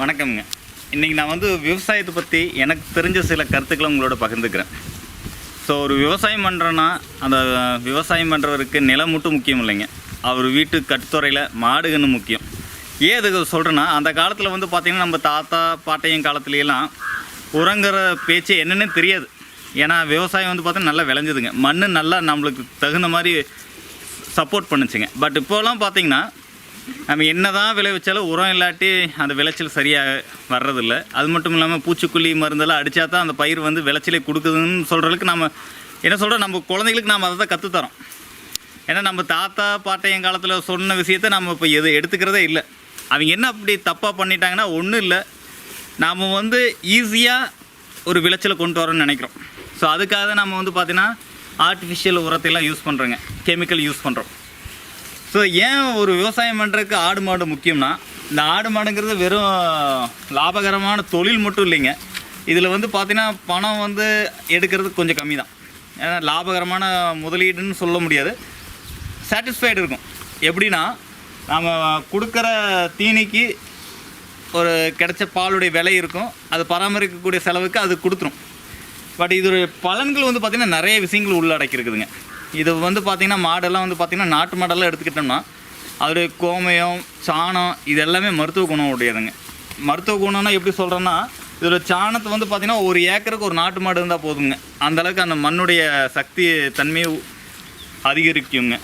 வணக்கம்ங்க. இன்றைக்கி நான் வந்து விவசாயத்தை பற்றி எனக்கு தெரிஞ்ச சில கருத்துக்களை உங்களோட பகிர்ந்துக்கிறேன். ஸோ ஒரு விவசாயம் பண்ணுறேன்னா அந்த விவசாயம் பண்ணுறவருக்கு நிலம் மட்டும் முக்கியம் இல்லைங்க. அவர் வீட்டு கட்டுத்துறையில் மாடுகன்னு முக்கியம். ஏன் இதுக்கு சொல்கிறேன்னா அந்த காலத்தில் வந்து பார்த்திங்கன்னா நம்ம தாத்தா பாட்டையும் காலத்துலலாம் உரங்கிற பேச்சு என்னென்னு தெரியாது. ஏன்னா விவசாயம் வந்து பார்த்தீங்கன்னா நல்லா விளைஞ்சதுங்க. மண் நல்லா நம்மளுக்கு தகுந்த மாதிரி சப்போர்ட் பண்ணுச்சுங்க. பட் இப்போலாம் பார்த்தீங்கன்னா நம்ம என்ன தான் விளைவிச்சாலும் உரம் இல்லாட்டி அந்த விளைச்சல் சரியாக வர்றதில்ல. அது மட்டும் இல்லாமல் பூச்சிக்கொல்லி மருந்தெல்லாம் அடித்தா தான் அந்த பயிர் வந்து விளைச்சலை கொடுக்குதுன்னு சொல்கிறதுக்கு நம்ம என்ன சொல்கிறோம் நம்ம குழந்தைங்களுக்கு நாம் அதை தான் கற்றுத்தரோம் ஏன்னா நம்ம தாத்தா பாட்டையன் காலத்தில் சொன்ன விஷயத்த நம்ம இப்போ எது எடுத்துக்கிறதே இல்லை. அவங்க என்ன அப்படி தப்பாக பண்ணிட்டாங்கன்னா ஒன்றும் இல்லை. நாம் வந்து ஈஸியாக ஒரு விளைச்சலை கொண்டு வரோம்னு நினைக்கிறோம். ஸோ அதுக்காக நம்ம வந்து பார்த்திங்கன்னா ஆர்டிஃபிஷியல் உரத்தையெல்லாம் யூஸ் பண்ணுறோங்க கெமிக்கல் யூஸ் பண்ணுறோம் ஸோ ஏன் ஒரு விவசாயம் பண்ணுறதுக்கு ஆடு மாடு முக்கியம்னா இந்த ஆடு மாடுங்கிறது வெறும் லாபகரமான தொழில் மட்டும் இல்லைங்க. இதில் வந்து பார்த்திங்கன்னா பணம் வந்து எடுக்கிறது கொஞ்சம் கம்மி தான் ஏன்னா லாபகரமான முதலீடுன்னு சொல்ல முடியாது. சாட்டிஸ்ஃபைடு இருக்கும். எப்படின்னா நாம் கொடுக்குற தீனிக்கு ஒரு கிடைச்ச பாலுடைய விலை இருக்கும். அது பராமரிக்கக்கூடிய செலவுக்கு அது கொடுத்துரும். பட் இதோடைய பலன்கள் வந்து பார்த்திங்கன்னா நிறைய விஷயங்கள் உள்ளடக்கியிருக்குதுங்க. இது வந்து பார்த்திங்கன்னா மாடெல்லாம் வந்து பார்த்திங்கன்னா நாட்டு மாடெல்லாம் எடுத்துக்கிட்டோம்னா அதோடைய கோமயம் சாணம் இது எல்லாமே மருத்துவ குணம் உடையதுங்க. மருத்துவ குணம்னா எப்படி சொல்கிறேன்னா இதில் சாணத்தை வந்து பார்த்திங்கன்னா ஒரு ஏக்கருக்கு ஒரு நாட்டு மாடு இருந்தால் போதுங்க. அந்தளவுக்கு அந்த மண்ணுடைய சக்தி தன்மையை அதிகரிக்குங்க.